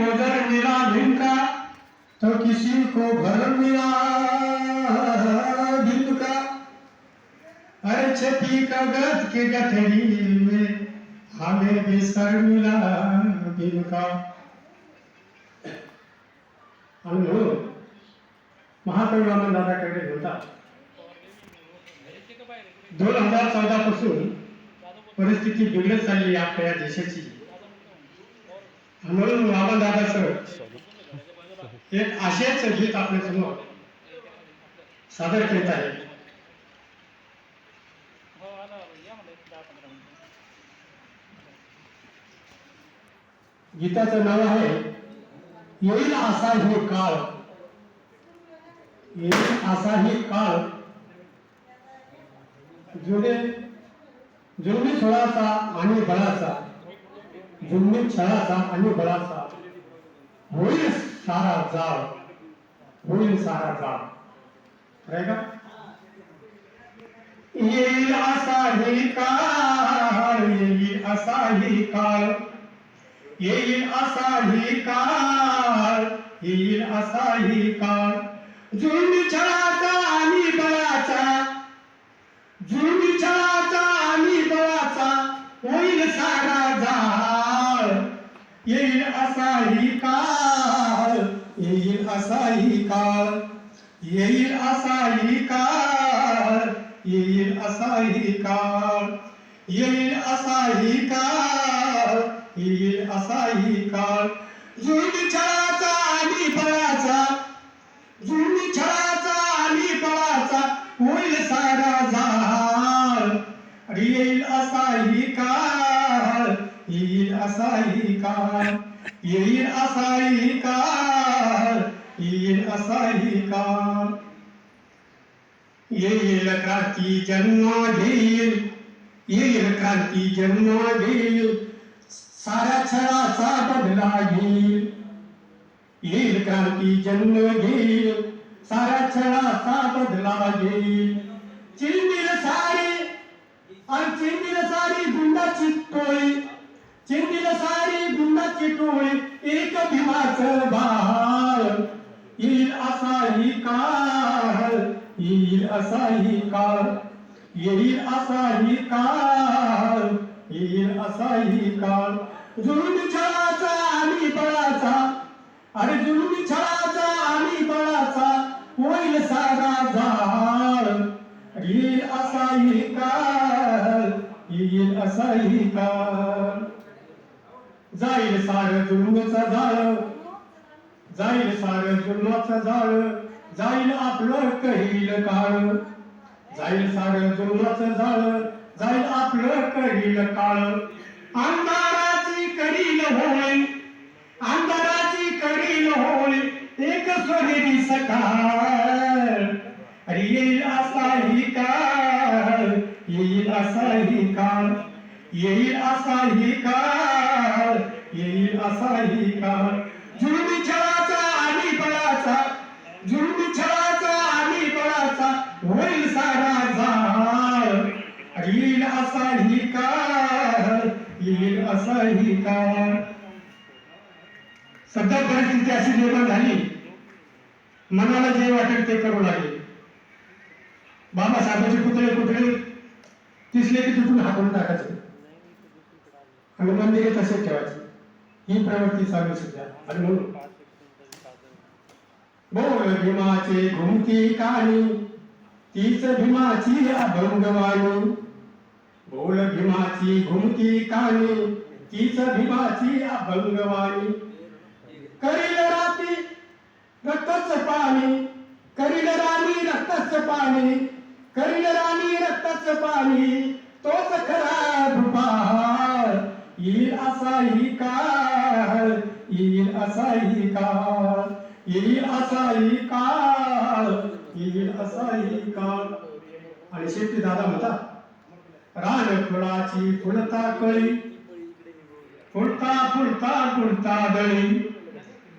कोदर मिला भिनका तो किसी को घर मिला भिनका अरे छती का गद के गठरी में हमें भी सर मिला भिनका अनु हो, महापरिवामन दादाकडे होता। दोन हजार चौदा पासून परिस्थिती बिघडत चालली आपल्या देशाची. म्हणून वामन सर एक आशयाचं गीत आपल्यासमोर सादर करीत आहे. गीताचं नाव आहे येईल असा हे काळ. येईल असा हे काळ. जुने जुलमी सोळाचा आणि बळाचा. जुलमी छळाचा आणि बळाचा होईल सारा जाळ. होईल सारा जाळ. खरंय का? येईल असाही काळ येईल असाही काळ. येईल असाही काळ येईल असाही काळ. जुळणी छळाचा आणि बळाचा जुळणी छळाचा आणि बळाचा होईल सारा जाळ. येईल असाही काळ येईल असाही काळ येईल असाही काळ येईल असाही काळ येईल असाही काळ येईल असाही काळ. जुन छळाचा आणि बळाचा जुन छळाचा आणि बळाचा होईल सारा झाड. येईल असाही काळ येईल असाही काळ येईल असाही काळ येईल असाही काळ येईल क्रांती जन्म घेईल येईल क्रांती जन्म घेईल साऱ्या छळाचा बदला घेईल येईल क्रांती जन्म घेईल साऱ्या छळाचा बदला घेईल चिंदिल सारी सारी गुंडाची टोळी एक भीमाच बाहार येईल असाही काळ येईल असाही काळ. येईल असाही काळ येईल असाही काळ. जुलमी छळाचा आणि बळाचा अरे जुलमी छळाचा आणि बळाचा होईल सारा झाड येईल असाही काळ येईल असाही काळ. जाईल सार जुलमचं झालं जाईल सार जुलमाचा झालं जाईल आपलं कहील काळ. जाईल सार जुलमाचं झालं जाईल आपलं करील काळ. अंधाराची करील होळी अंधाराची करील होळी एक स्वरी सकाळ अरे येईल असाही काळ. येईल असाही काळ. येईल असाही काळ. काळ येईल असाही काळ सध्या परिस्थिती अशी निर्माण झाली. मनाला जे वाटेल ते करू लागले. बाबासाहेबांचे पुतळे कुठले दिसले की तिथून हातून टाकायचे. आणि मंदिरे तसेच ठेवायचे. ही प्रवृत्ती चालू सध्या. आणि म्हणून बोल भीमाचे घुमती काणी. तीच भीमाची अभंगवाणी. बोल भीमाची घुमती कानी तीच भीमाची अभंगवाणी. करील राती रक्ताचं पाणी करील राणी रक्ताचं पाणी करील राणी रक्ताचं पाणी तोच खरा भूपाळ येईल असाही काळ येईल असाही काळ येईल असाही काळ येईल असाही काळ. आणि शेवटी दादा म्हणतात रान फुलाची फुलता कळी. फुलता फुलता फुलता दळी.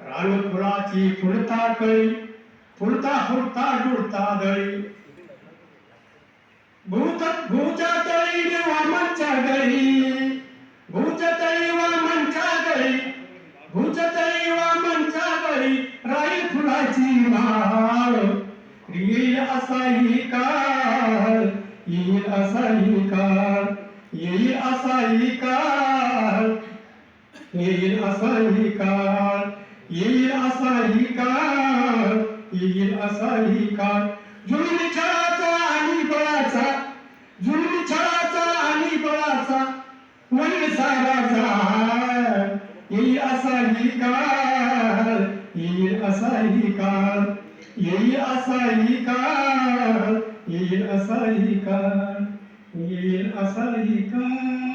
रान फुलाची फुलता कळी. फुलता फुलता डुलता दळी. भूत भूच्या तळी वामनच्या गळी. भूच तळी वामनच्या गळी. भूच तळी वामनच्या गळी. राई फुलाची माळ. येईल असाही काळ. येईल असाही काळ येईल असाही काळ. येईल असाही काळ येईल असाही काळ येईल असाही काळ. जुलूम छळाचा आणि बळाचा जुलूम छळाचा आणि बळाचा वनसाराचा येईल असाही काळ येईल असाही काळ येईल असाही काळ. येईल असाही काळ येईल असाही काळ